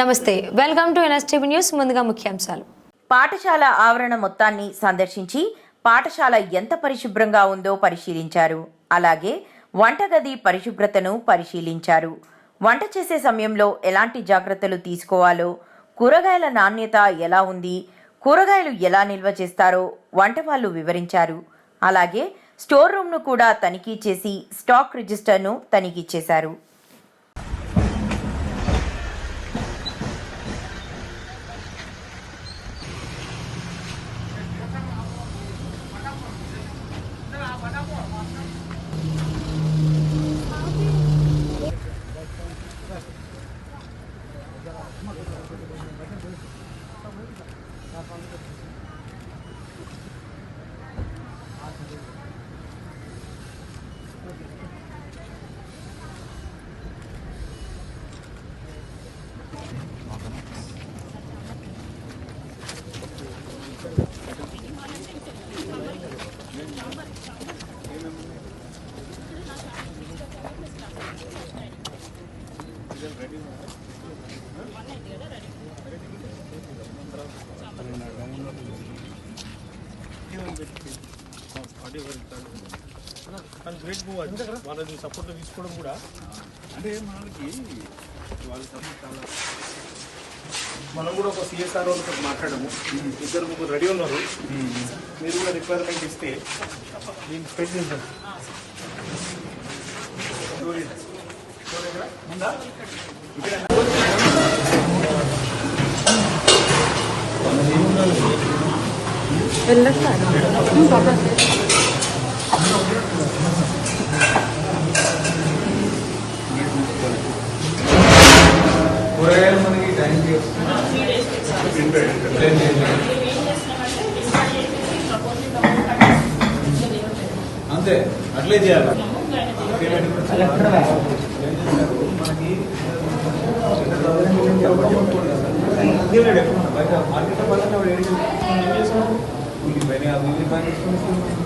నమస్తే. Welcome to NSTV news ముందుగా ముఖ్యాంశాలు. పాఠశాల ఆవరణ మొత్తాన్ని సందర్శించి పాఠశాల ఎంత పరిశుభ్రంగా ఉందో పరిశీలించారు. అలాగే వంటగది పరిశుభ్రతను పరిశీలించారు. వంట చేసే సమయంలో ఎలాంటి జాగ్రత్తలు తీసుకోవాలో కూరగాయల నాణ్యత ఎలా ఉంది కూరగాయలు ఎలా నిల్వ చేస్తారో వంట వాళ్ళు వివరించారు. అలాగే స్టోర్ రూమ్ను కూడా తనిఖీ చేసి స్టాక్ రిజిస్టర్ను తనిఖీ చేశారు కానీ గ్రేట్ మూవ్ అది వాళ్ళని సపోర్ట్ తీసుకోవడం కూడా. అంటే మనకి వాళ్ళ సపోర్ట్ చాలా మనం కూడా ఒక సిఎస్ఆర్ వాళ్ళతో మాట్లాడము. ఇద్దరు ముగ్గురు రెడీ ఉన్నారు. మీరు కూడా రిక్వైర్మెంట్ ఇస్తే దీన్ని స్పెడ్ చేద్దాం ఉందా? కూరగాయలు మనకి టైంకి అంతే అట్లే చేయాలి మనకి బయట మార్కెట్ పక్కన వాడు ఏం చేస్తాడు ఉల్లిపాయ అది ఉల్లిపాయ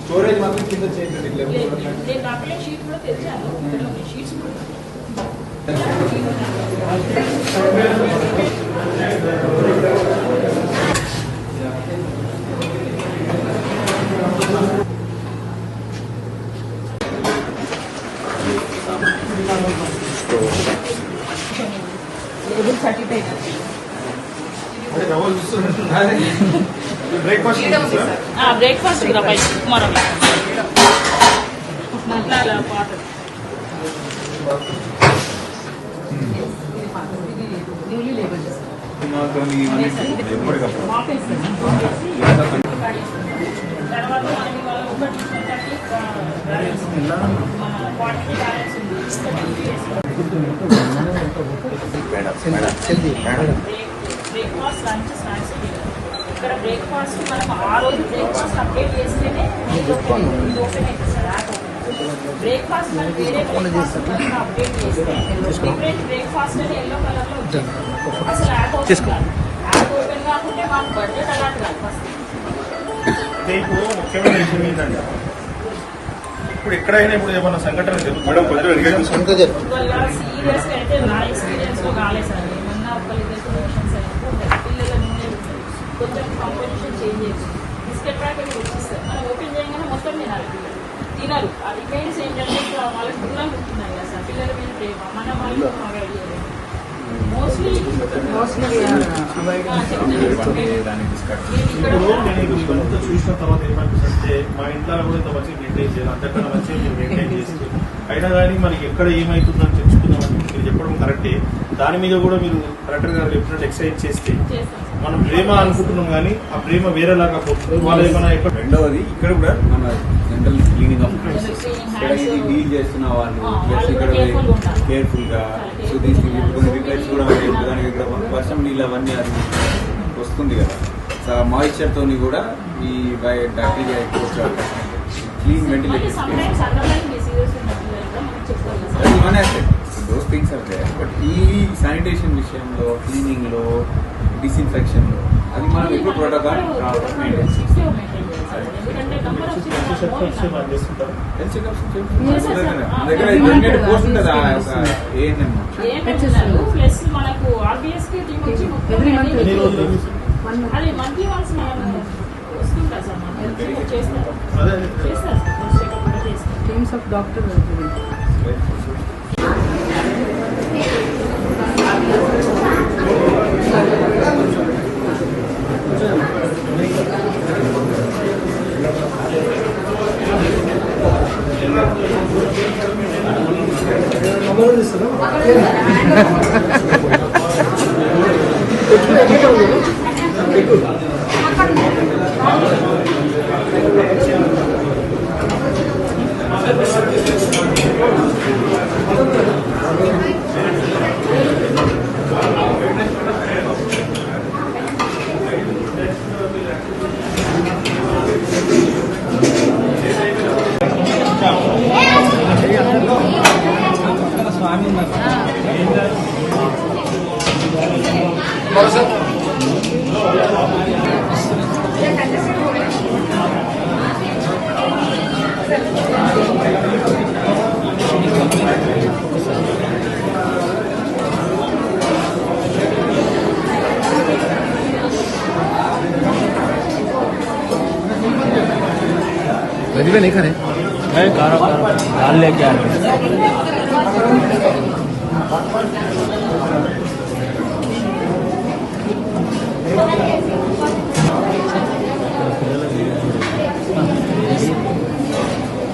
స్టోరేజ్ మాత్రం కింద చేయండి లేదు, నేను కాకుండా షీట్ కూడా తెచ్చాను ఇందులో ఉన్నాయి షీట్స్ కూడా బ్రేక్ఫాస్ట్ బ్రేక్ఫాస్ట్ కూడా పై మనం పాట ఎప్పటికప్పుడు తర్వాత మనం ఇవాళ ఒకటి ఒకటి మన క్వాంటిటీ బ్యాలెన్స్ ఉంది బ్రేక్ఫాస్ట్ లంచ్ స్నాక్స్ ఇక్కడ బ్రేక్ఫాస్ట్ మనం ఆ రోజు బ్రేక్ఫాస్ట్ అప్డేట్ చేస్తేనే ఇది ఓపెన్ ఇది ఓపెన్ అవుతుంది సార్. యాప్ బ్రేక్ఫాస్ట్ మనం వేరే బ్రేక్ఫాస్ట్ అప్డేట్ డిఫరెంట్ బ్రేక్ఫాస్ట్ అని ఎల్లో కలర్లో వచ్చింది అసలు యాప్ ఓపెన్ కాదు. యాప్ ఓపెన్ కాకుంటే మాకు బడ్జెట్ అలాంటి కాదు ఫస్ట్ అంటే ఇప్పుడు ముఖ్యమైన విషయం ఏంటంటే ఇప్పుడు ఎక్కడైనా ఇప్పుడు ఏమన్నా సంఘటన వల్ల సీరియస్ అయితే నా ఎక్స్పీరియన్స్లో కాలేదు సార్. ఏమన్నా ఒకరిద్దరికి మోషన్స్ అయితే పిల్లల నుండి కొంచెం కాంపిటీషన్ చేంజ్ చేయొచ్చు. బిస్కెట్ ప్యాకెట్ వచ్చిస్తారు మనం ఓపెన్ చేయగానే మొత్తం తినాలి ఆ రిమైన్స్ ఏంటంటే ఇప్పుడు వాళ్ళకి దూరం కదా సార్. పిల్లల మీద ప్రేమ మన వాళ్ళు అవాయిడ్ చేయలేదు మోస్ట్లీ ఇప్పుడు నేను చూసిన తర్వాత ఏమనిపిస్తుంటే మా ఇంట్లో కూడా ఇంత మంచిగా మెయింటైన్ చేయాలి అంతకన్నా మంచిగా మీరు మెయింటైన్ చేస్తే. అయినా కానీ మనకి ఎక్కడ ఏమవుతుందని తెలుసుకుందామని మీరు చెప్పడం కరెక్టే. దాని మీద కూడా మీరు కరెక్టర్ గారు చెప్పినట్టు ఎక్సర్సైజ్ చేస్తే చేస్తాం. మనం ప్రేమ అనుకుంటున్నాం కానీ ఆ ప్రేమ వేరేలాగా పోతుంది. వాళ్ళు ఏమైనా ఎక్కడ రెండవది ఇక్కడ కూడా మన జనరల్ ఆఫ్ ఇక్కడ ఇది డీల్ చేస్తున్న వాళ్ళు ప్లస్ ఇక్కడ కూడా careful గా ఉండాలి. కేర్ఫుల్గా సో తీసుకుని కొన్ని రిపేర్స్ కూడా ఉంటాయి. దానికి ఇక్కడ వర్షం నీళ్ళు అవన్నీ అది వస్తుంది కదా. మాయిశ్చర్ తోని కూడా ఈ బ్యాక్టీరియా ఎక్కువ క్లీన్ అది one aspect those things are there but ఈ శానిటేషన్ విషయంలో క్లీనింగ్లో డిస్ఇన్ఫెక్షన్లో అది మనం ఎప్పుడు ప్రోటోకాల్ మెయింటైన్ ఎందుకంటే ఆఫ్ అది మంత్లీ వన్స్ మనం వస్తుంటాం సార్ మనం చేస్తారు. అదే. చేస్తారు సార్ చెకప్ కూడా చేస్తారు. Teams पे नहीं खड़े मैं कह रहा हूँ दाल लेके आ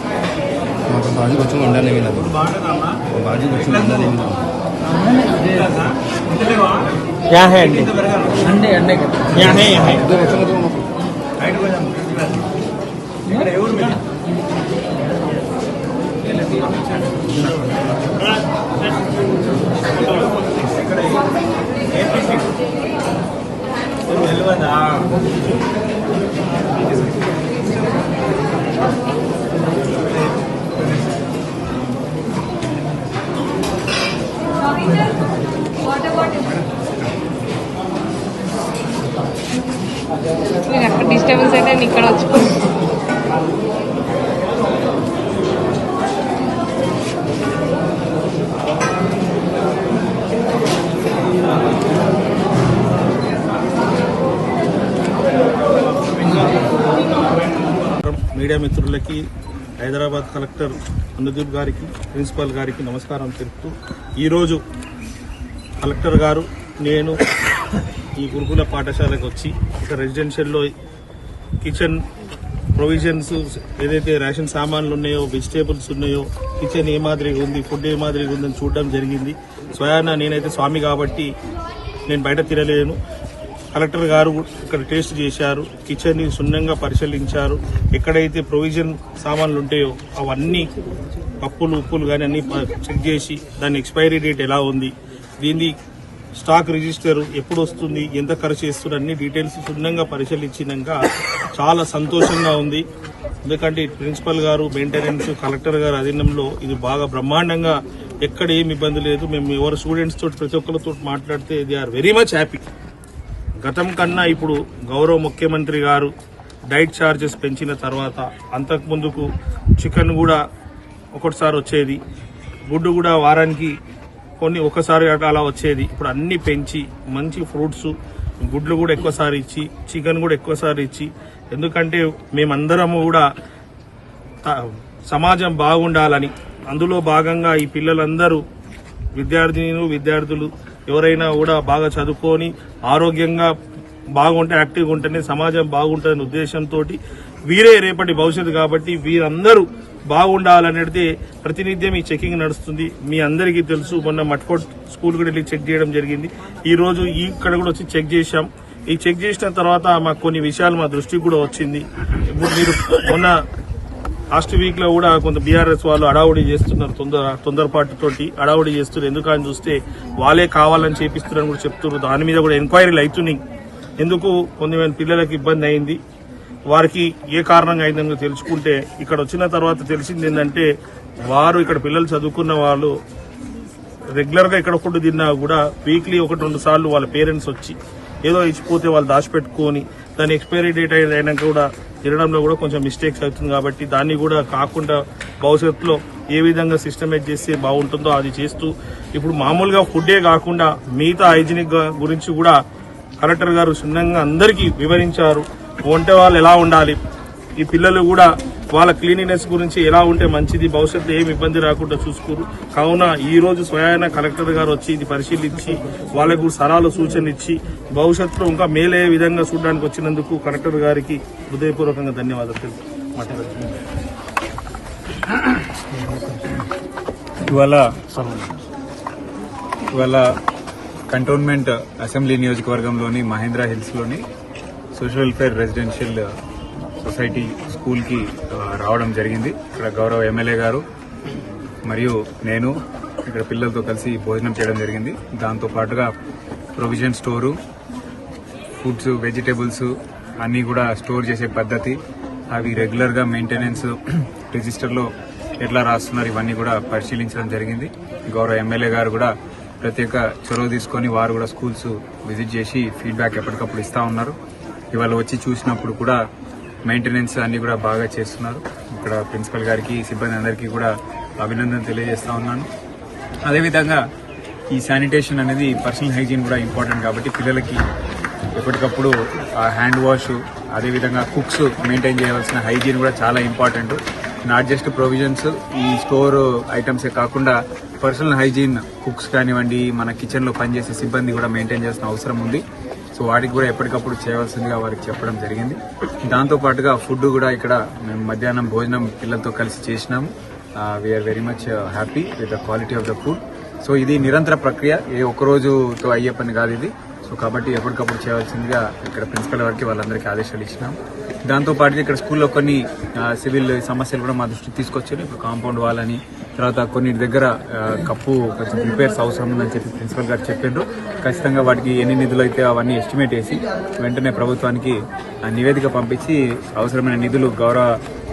हाँ, बाजू बच्चों अंडा नहीं मिला। बाजू बच्चों अंडा नहीं मिला। क्या है अंडे? अंडे अंडे क्या है यहाँ నేను అక్కడ డిస్టర్బెన్స్ అయితే నేను ఇక్కడ వచ్చి మీడియా మిత్రులకి హైదరాబాద్ కలెక్టర్ అనుదీప్ గారికి ప్రిన్సిపల్ గారికి నమస్కారం తెలుపుతూ ఈరోజు కలెక్టర్ గారు నేను ఈ గురుకుల పాఠశాలకు వచ్చి ఇక రెసిడెన్షియల్లో కిచెన్ ప్రొవిజన్స్ ఏదైతే రేషన్ సామాన్లు ఉన్నాయో వెజిటేబుల్స్ ఉన్నాయో కిచెన్ ఏ మాదిరిగా ఉంది ఫుడ్ ఏ మాదిరిగా ఉందని చూడడం జరిగింది. స్వయాన నేనైతే స్వామి కాబట్టి నేను బయట తిరగలేను. కలెక్టర్ గారు ఇక్కడ టేస్ట్ చేశారు కిచెన్ని సున్నంగా పరిశీలించారు ఎక్కడైతే ప్రొవిజన్ సామాన్లు ఉంటాయో అవన్నీ పప్పులు ఉప్పులు కానీ అన్ని చెక్ చేసి దాని ఎక్స్పైరీ డేట్ ఎలా ఉంది దీన్ని స్టాక్ రిజిస్టర్ ఎప్పుడు వస్తుంది ఎంత ఖర్చు చేస్తుంది అన్ని డీటెయిల్స్ క్షుణ్ణంగా పరిశీలించినాక చాలా సంతోషంగా ఉంది. ఎందుకంటే ప్రిన్సిపల్ గారు మెయింటెనెన్స్ కలెక్టర్ గారు అధీనంలో ఇది బాగా బ్రహ్మాండంగా ఎక్కడ ఏం ఇబ్బంది లేదు. మేము ఎవరు స్టూడెంట్స్ తోటి ప్రతి ఒక్కరితో మాట్లాడితే they are very much happy. గతం కన్నా ఇప్పుడు గౌరవ ముఖ్యమంత్రి గారు డైట్ ఛార్జెస్ పెంచిన తర్వాత అంతకు ముందుకు చికెన్ కూడా ఒకటిసారి వచ్చేది గుడ్డు కూడా వారానికి కొన్ని ఒకసారి అలా వచ్చేది. ఇప్పుడు అన్నీ పెంచి మంచి ఫ్రూట్స్ గుడ్లు కూడా ఎక్కువసారి ఇచ్చి చికెన్ కూడా ఎక్కువసారి ఇచ్చి ఎందుకంటే మేమందరము కూడా త- సమాజం బాగుండాలని అందులో భాగంగా ఈ పిల్లలందరూ విద్యార్థినులు విద్యార్థులు ఎవరైనా కూడా బాగా చదువుకొని ఆరోగ్యంగా బాగుంటే యాక్టివ్గా ఉంటేనే సమాజం బాగుంటుందనే ఉద్దేశంతో వీరే రేపటి భవిష్యత్తు కాబట్టి వీరందరూ బాగుండాలనేది ప్రతినిత్యం ఈ చెకింగ్ నడుస్తుంది. మీ అందరికీ తెలుసు మొన్న మట్కోట్ స్కూల్ కూడా వెళ్ళి చెక్ చేయడం జరిగింది. ఈ రోజు ఈ ఇక్కడ కూడా వచ్చి చెక్ చేశాం. ఈ చెక్ చేసిన తర్వాత మాకు కొన్ని విషయాలు మా దృష్టికి కూడా వచ్చింది. ఇప్పుడు మీరు మొన్న లాస్ట్ వీక్లో కూడా కొంత బీఆర్ఎస్ వాళ్ళు అడావుడి చేస్తున్నారు తొందర తొందరపాటుతోటి అడావుడి చేస్తున్నారు. ఎందుకని చూస్తే వాళ్ళే కావాలని చేపిస్తున్నారని కూడా చెప్తున్నారు. దాని మీద కూడా ఎంక్వైరీలు అవుతున్నాయి. ఎందుకు? కొంతమంది పిల్లలకు ఇబ్బంది అయింది. వారికి ఏ కారణంగా అయిందని తెలుసుకుంటే ఇక్కడ వచ్చిన తర్వాత తెలిసింది ఏంటంటే వారు ఇక్కడ పిల్లలు చదువుకున్న వాళ్ళు రెగ్యులర్గా ఇక్కడ ఫుడ్ తిన్నా కూడా వీక్లీ ఒకటి రెండు సార్లు వాళ్ళ పేరెంట్స్ వచ్చి ఏదో ఇచ్చిపోతే వాళ్ళు దాచిపెట్టుకొని దాని ఎక్స్పైరీ డేట్ అయినాక కూడా తినడంలో కూడా కొంచెం మిస్టేక్స్ అవుతుంది కాబట్టి దాన్ని కూడా కాకుండా భవిష్యత్తులో ఏ విధంగా సిస్టమేట్ చేస్తే బాగుంటుందో అది చేస్తూ ఇప్పుడు మామూలుగా ఫుడ్డే కాకుండా మిగతా హైజీనిక్ గురించి కూడా కలెక్టర్ గారు క్షుణ్ణంగా అందరికీ వివరించారు. వంట వాళ్ళు ఎలా ఉండాలి? ఈ పిల్లలు కూడా వాళ్ళ క్లీనినెస్ గురించి ఎలా ఉంటే మంచిది భవిష్యత్తులో ఏమి ఇబ్బంది రాకుండా చూసుకోరు. కావున ఈ రోజు స్వయాన కలెక్టర్ గారు వచ్చి ఇది పరిశీలించి వాళ్ళకు సలహాలు సూచనలు ఇచ్చి భవిష్యత్తులో ఇంకా మేలే విధంగా చూడడానికి వచ్చినందుకు కలెక్టర్ గారికి హృదయపూర్వకంగా ధన్యవాదాలు ఇవాళ ఇవాళ కంటోన్మెంట్ అసెంబ్లీ నియోజకవర్గంలోని మహేంద్ర హిల్స్లోని సోషల్ వెల్ఫేర్ రెసిడెన్షియల్ సొసైటీ స్కూల్కి రావడం జరిగింది. ఇక్కడ గౌరవ ఎమ్మెల్యే గారు మరియు నేను ఇక్కడ పిల్లలతో కలిసి భోజనం చేయడం జరిగింది. దాంతో పాటుగా ప్రొవిజన్ స్టోరు ఫుడ్స్ వెజిటేబుల్స్ అన్నీ కూడా స్టోర్ చేసే పద్ధతి అవి రెగ్యులర్గా మెయింటెనెన్స్ రిజిస్టర్లో ఎట్లా రాస్తున్నారు ఇవన్నీ కూడా పరిశీలించడం జరిగింది. గౌరవ ఎమ్మెల్యే గారు కూడా ప్రత్యేక చొరవ తీసుకొని వారు కూడా స్కూల్స్ విజిట్ చేసి ఫీడ్బ్యాక్ ఎప్పటికప్పుడు ఇస్తా ఉన్నారు. ఇవాళ వచ్చి చూసినప్పుడు కూడా మెయింటెనెన్స్ అన్ని కూడా బాగా చేస్తున్నారు. ఇక్కడ ప్రిన్సిపల్ గారికి సిబ్బంది అందరికీ కూడా అభినందన తెలియజేస్తా ఉన్నాను. అదేవిధంగా ఈ శానిటేషన్ అనేది పర్సనల్ హైజీన్ కూడా ఇంపార్టెంట్ కాబట్టి పిల్లలకి ఎప్పటికప్పుడు ఆ హ్యాండ్ వాష్ అదేవిధంగా కుక్స్ మెయింటైన్ చేయవలసిన హైజీన్ కూడా చాలా ఇంపార్టెంట్. నాట్ జస్ట్ ప్రొవిజన్స్ ఈ స్టోర్ ఐటమ్సే కాకుండా పర్సనల్ హైజీన్ కుక్స్ కానివ్వండి మన కిచెన్లో పనిచేసే సిబ్బంది కూడా మెయింటైన్ చేసిన అవసరం ఉంది. సో వాటికి కూడా ఎప్పటికప్పుడు చేయవలసిందిగా వారికి చెప్పడం జరిగింది. దాంతో పాటుగా ఫుడ్ కూడా ఇక్కడ మేము మధ్యాహ్నం భోజనం పిల్లలతో కలిసి చేసినాము. We're very much happy with the quality of the food so ఇది నిరంతర ప్రక్రియ. ఏ ఒక్కరోజుతో అయ్యే పని కాదు ఇది. సో కాబట్టి ఎప్పటికప్పుడు చేయవలసిందిగా ఇక్కడ ప్రిన్సిపల్ వారికి వాళ్ళందరికీ ఆదేశాలు ఇచ్చినాం దాంతోపాటు ఇక్కడ స్కూల్లో కొన్ని సివిల్ సమస్యలు కూడా మా దృష్టికి తీసుకొచ్చారు. ఇప్పుడు కాంపౌండ్ వాల్ అని తర్వాత కొన్ని దగ్గర కప్పు కొంచెం రిపేర్స్ అవసరం ఉందని చెప్పి ప్రిన్సిపల్ గారు చెప్పిండ్రు. ఖచ్చితంగా వాటికి ఎన్ని నిధులు అయితే అవన్నీ ఎస్టిమేట్ చేసి వెంటనే ప్రభుత్వానికి ఆ నివేదిక పంపించి అవసరమైన నిధులు గౌరవ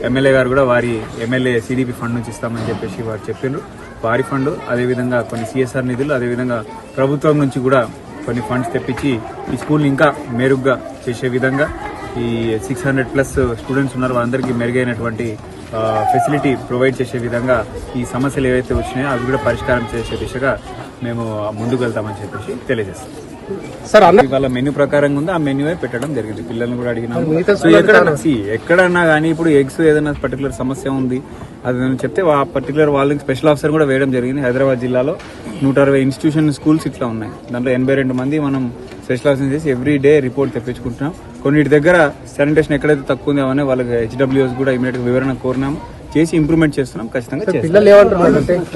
ఎమ్మెల్యే గారు కూడా వారి ఎమ్మెల్యే సిడిపి ఫండ్ నుంచి ఇస్తామని చెప్పేసి వారు చెప్పిండ్రు. వారి ఫండ్ అదేవిధంగా కొన్ని సిఎస్ఆర్ నిధులు అదేవిధంగా ప్రభుత్వం నుంచి కూడా కొన్ని ఫండ్స్ తెప్పించి ఈ స్కూల్ ఇంకా మెరుగ్గా చేసే విధంగా ఈ సిక్స్ హండ్రెడ్ ప్లస్ స్టూడెంట్స్ ఉన్నారు. వారందరికీ మెరుగైనటువంటి ఫెసిలిటీ ప్రొవైడ్ చేసే విధంగా ఈ సమస్యలు ఏవైతే వచ్చినాయో అవి కూడా పరిష్కారం చేసే దిశగా మేము ముందుకు వెళ్తామని చెప్పేసి తెలియజేస్తాం. సార్ ఇవాళ మెనూ ప్రకారంగా ఉంది ఆ మెనూ పెట్టడం జరిగింది. పిల్లల్ని కూడా అడిగినాము. సో ఎక్కడన్నా ఎక్కడన్నా కానీ ఇప్పుడు ఎగ్స్ ఏదైనా పర్టికులర్ సమస్య ఉంది అది నేను చెప్తే ఆ పర్టికులర్ వాళ్ళకి స్పెషల్ ఆఫీసర్ కూడా వేయడం జరిగింది. హైదరాబాద్ జిల్లాలో నూట అరవై ఇన్స్టిట్యూషన్ స్కూల్స్ ఇట్లా ఉన్నాయి. దాంట్లో ఎనభై రెండు మంది మనం స్పెషల్ ఆఫీసర్ చేసి ఎవ్రీ డే రిపోర్ట్ తెప్పించుకుంటున్నాం. కొన్నిటి దగ్గర శానిటేషన్ ఎక్కడైతే తక్కువ ఉందో అవన్నీ వాళ్ళకి హెచ్డబ్ల్యూఎస్ కూడా ఇమీడియట్ వివరణ కోరినాము. చేసి ఇంప్రూవ్మెంట్ చేస్తున్నాం. ఖచ్చితంగా చేస్తాం. పిల్లలు ఏమంటున్నారు అంటే